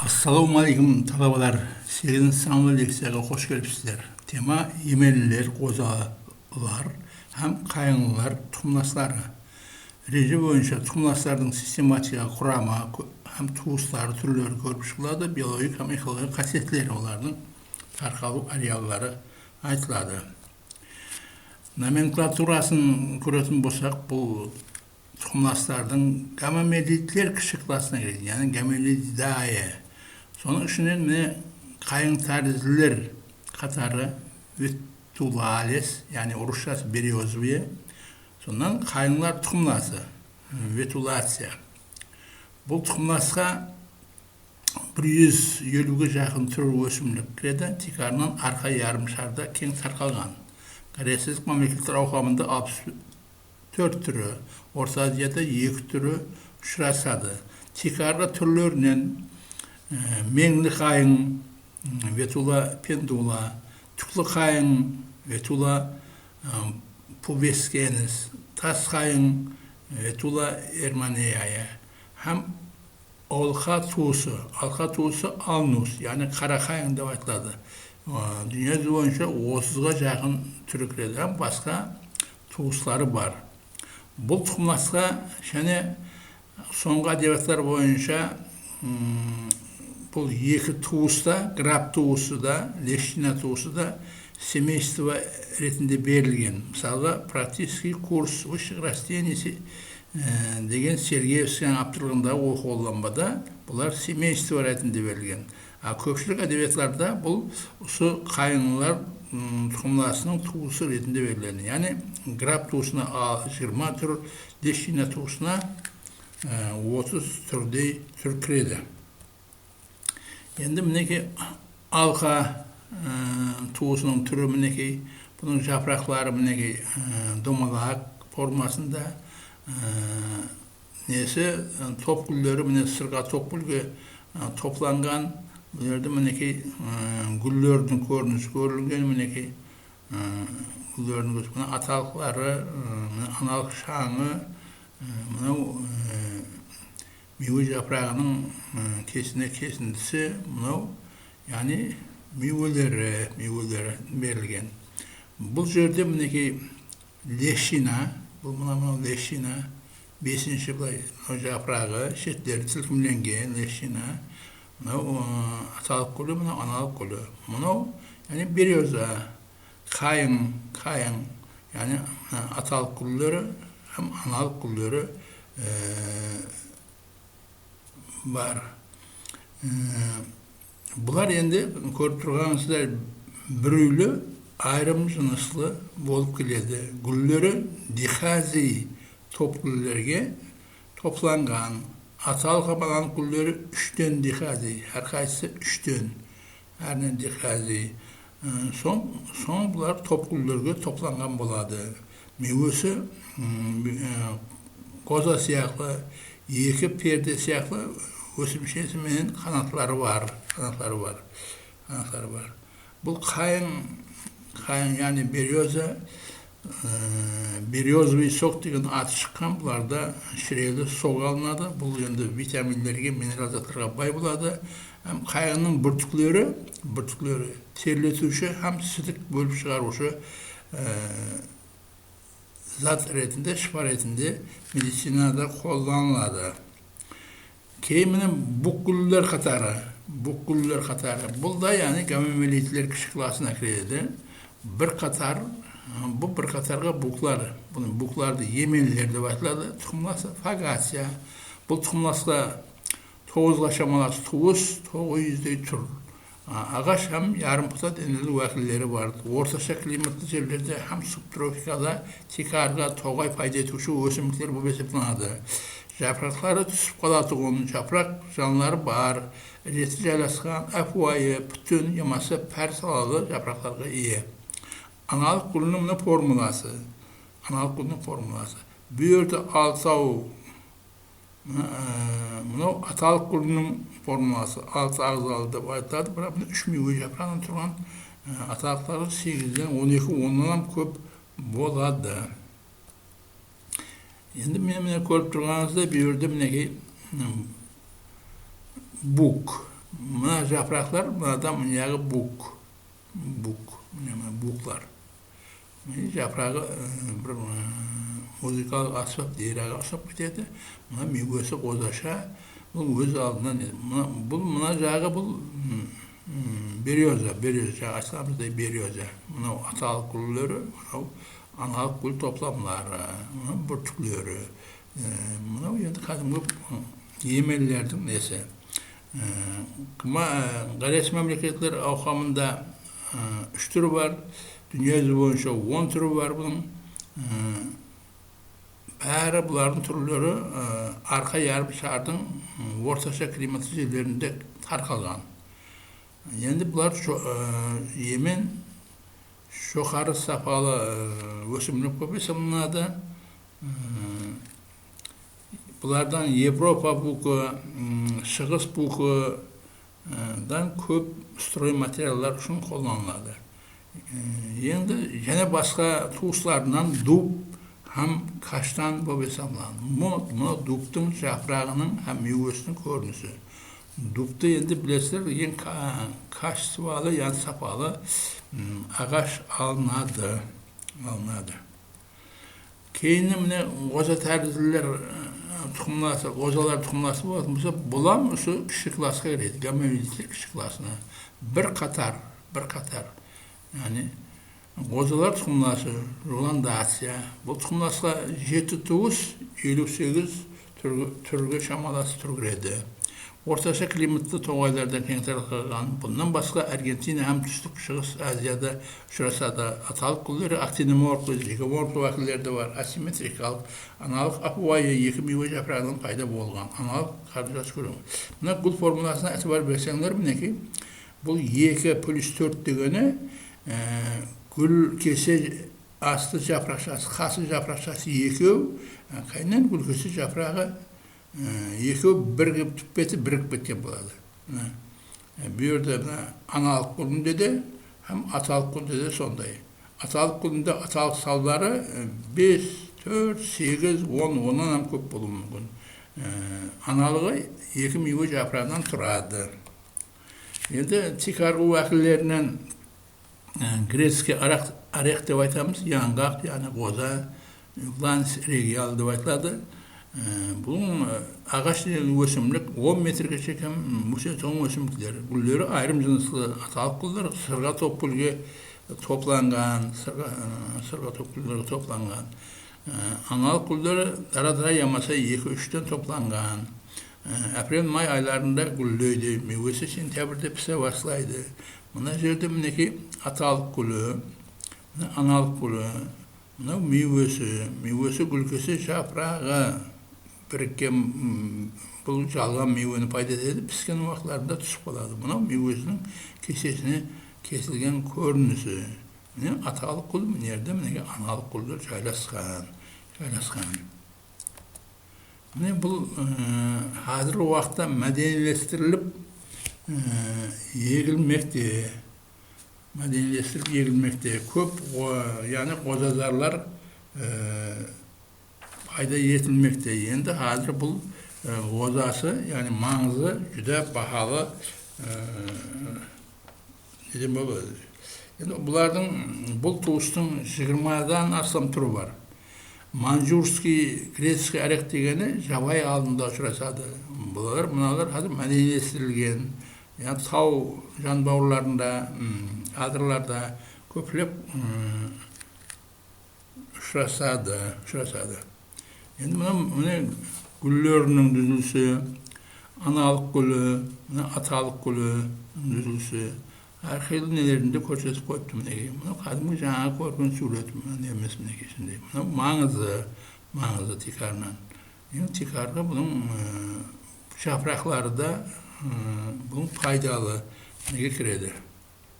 Assalamualaikum talabalar. 8 sınavlı leksiyaya hoş gelipsizler. Tema yemeliler, qozalar, hem kayınlılar, tumlasları. Reji boyunca tumlasların sistematika, kurama, hem tuğusları, türleri görmüş buladı. Biyolojik hem ekolojik kasetleri onların tarkalı arealları aytılады. Nomenklaturasını көретін болсақ, бұл тұқымдастардың гамамелиттер кіші классына кіреді, яғни гамелидая. Соның ішінен міне қайың тәрізділер қатары ветулалес, яғни орысшасы бериозовые. Сонан қайыңлар тұқымдасы, ветулация. Бұл тұқымдасқа бір жүз елуге жақын түр өсімдік кіреді тикарынан арқа ярым шарда кең тарқалған кореецтік мемлекеттер ауқымында алпыс төрт түрі орта азияда екі түрі ұшырасады тикарга түрлерінен меңлі қайың ветула пендула түклі қайың ветула пубескенис тас қайың ветула эрманеяя һәм Olka tuğusu, alka tuğusu alnus yani kara kayın деп айтылады. Dünya boyunca 30'a жақын түріктерден басқа туыстары бар. Бұл тұқымдасқа және соңғы әдебиеттер бойынша бұл екі туыста, граб туысы да, лещина туысы да семейство ретінде берілген. Мысалы, практический курс высших растений деген Сергеевскийдің авторлығында оқуланбада бұлар семейство ретінде берілген а көпшілік әдебиетларда бұл осы қайыңлар тұқымдасының туысы ретінде берілген яғни граб туысына жиырма түр дещина туысына отыз түрдей түр кіреді Endi mineki alqa e, tuğusunun türü mineki bunun yapraqları mineki e, domalaq formasında e, nesi top gülleri mine sırga top gülge toplangan bu yerde mineki güllerden görünüş görülgen mineki güllerden görünüş atalıkları analık şanı mine miyul yaprağının e, kesine kesintisi bunu yani miyulere miyulere verilgen. Bu yerde bundaki leşina, bu buna bunu leşina, besinci bulay, o yaprağı, şetleri tilkimlengen leşina, bunu e, atalık kulu, bunu analık kulu. Bunu yani bir yoza kayın, kayın, yani e, atalık kulları hem analık kulları e, бар бұлар енді көріп тұрғаныңыздар біреулі айрым жыныслы болып келеді гүлдері дихази топ гүлдерге топланған аталық абаланып гүлдері үштен дихази әрқайсысы үштен әрінен дихази соң соң бұлар топ гүлдерге топланған болады мейвесі қоза сияқты екі перде сияқты өсімшесі менен қанатлары бар қанатлары бар қанатлары бар бұл қайың қайың яғни береза березовый сок деген аты шыққан бұларда шірелі сок алынады бұл енді витаминдерге минерал заттарға бай болады һәм қайыңның бүртіклері бүртіклері терлетуші һәм сідік бөліп шығарушы зат ретінде шипа ретінде медицинада қолданылады кейін міне бүккүллер қатары бүккүллер қатары бұл да яғни гамамелитлер кіші классына кіреді бір қатар бұл бір қатарға буклар бұны букларды еменлер деп айтылады тұқымдасы фагация бұл тұқымдасқа тоғызға шамалас туыс тоғыз жүздей түр ағаш һәм ярым бұта денелі уәкілдері бар орташа климатты жерлерде һәм субтропикада тикарға тоғай пайда етуші өсімдіктер болып есептелінеді жапырақтары түсіп қалатұғын жапырақ жанлары бар реті жайласқан әпуайы бүтін ямасы пәр салалы жапырақтарға ие аналық гүлінің мына формуласы аналық гүлінің формуласы бұл жерде алтау мынау аталық гүлінің formuası 6 arızalı debatlarda bırakın 3 milyon yapılan turan e, atakları 8'den 12 ondan ko'p bo'ladi endi men mana ko'rib turganingizdek bu yerda bunaqay buk. Mana yaproqlar bunadan bunaqi buk. Buk buklar. Yaprog'i e, bir e, muzikal asbob deyrak asab ketadi mana mevasi qo'zasha bu öz aldından mına, bu mına jağı bu berioza, berioza, açlamızda berioza. Mına atalık kulları, mına analık kul toplamları, mına burçukları. Mına endi kadımgı yemellerдің neyse. Ama Gales memleketler avkamında e, üç türü var. Dünya yüzü boyunca 10 türü var bunun. Ərəb bunların türləri e, arxa yarım şarın e, ortaşa klimatik yerlərində tarqalan. Yəni bunlar şo, ə, e, Yemen şoxarı safalı ösümlük popülasyonlardı. Bunlardan Avrupa buku, Şərq buku dan köp stroy materiallar üçün kullanılır. Yəndə yenə başqa tuğuslardan dub туыстарынан дуб һәм каштан болып есептеледі. Мұны дубтың жапырағының һәм мейвесінің көрінісі. Дубты енді білесіздер ең качестволы, яғни сапалы ағаш алынады. алынады. Кейінгі міне қоза тәрізділер тұқымласы, қозалар тұқымласы болатын болса, бұлам осы кіші классқа кіреді, гаммавилистер кіші классына. Bir қатар, bir қатар. Yani қозалар тұқымласы, роландация. Бұл тұқымласқа жеті туыс, елу сегіз түрге шамаласы түр кіреді. Орташа климатты тоғайларда кең таралған. Bundan басқа Аргентина һәм Түстік Шығыс Азияда ұшырасады. Аталық күлдері актиноморфлы, зигоморфлы вәкілдері де бар. Асимметрикалық, аналық апуайы екі мейве жапырағынан пайда болған. Аналық қаржас көрің. Мына гүл формуласына әтібар берсеңдер мінеки, бұл 2 плюс 4 дегені гүл кесе асты жапырақшасы, қасы жапырақшасы екеу, қайнан гүл кесе жапырағы екеуі бірігіп түппеті бірігіп кеткен болады бұл жерде мына аналық күлінде де һәм аталық күлінде де сондай аталық күлінде аталық салдары бес төрт сегіз он оннан көп болуы мүмкін аналығы екі мейве жапырағынан тұрады енді тикаргу уәкілдерінен грецкий арақ орех деп айтамыз яңғақ яғни қоза ланс региал деп айтылады Bunun ağaç ösümlük 10 metrege çeken müse tohum ösümlükleri. Gülleri ayrım cinsli atalık gülleri sırga topulge toplangan, sırga, sırga topulları toplangan. Analık gülleri dara dara yamasa 2-3'ten toplangan. April may aylarında güllöydü. Meyvesi sentyabrda pise başlaydı. Buna jerde mineki atalık gülü, analık gülü, Buna meyvesi, meyvesi gülkesi şaprağı, біріккен бұл жалған мейвені пайда етеді піскен уақытларында түсіп қалады мынау мейвесінің кесесіне кесілген көрінісі міне аталық құл мына жерде мінеге аналық құлдар жайласқан жайласқан міне бұл қазіргі уақытта мәденийлестіріліп егілмекте мәденийлестіріліп егілмекте көп яғни қозазарлар пайда етілмекте. Енді қазір бұл озасы, яғни маңызы жүдә бағалы неден болады. Енді бұлардың бұл туыстың 20-дан астам түрі бар. Манжурский, грецкий әрек дегені жабай алдында ұшырасады. Бұлар, мыналар қазір мәдениеттірілген, Тау жанбауырларында, адырларда көплеп ұшырасады, ұшырасады. Енді мына міне гүллерінің дүзілісі, аналық гүлі, мына аталық гүлі дүзілісі, әрқилы нелерінде көрсетіп қойыпты мінекей. Мына кәдімгі жаңа көрген сурет немес мінекей ішінде. Мына маңызы, маңызы тикарынан. Тикарға бұның жапырақтары да бұның пайдалы неге кіреді.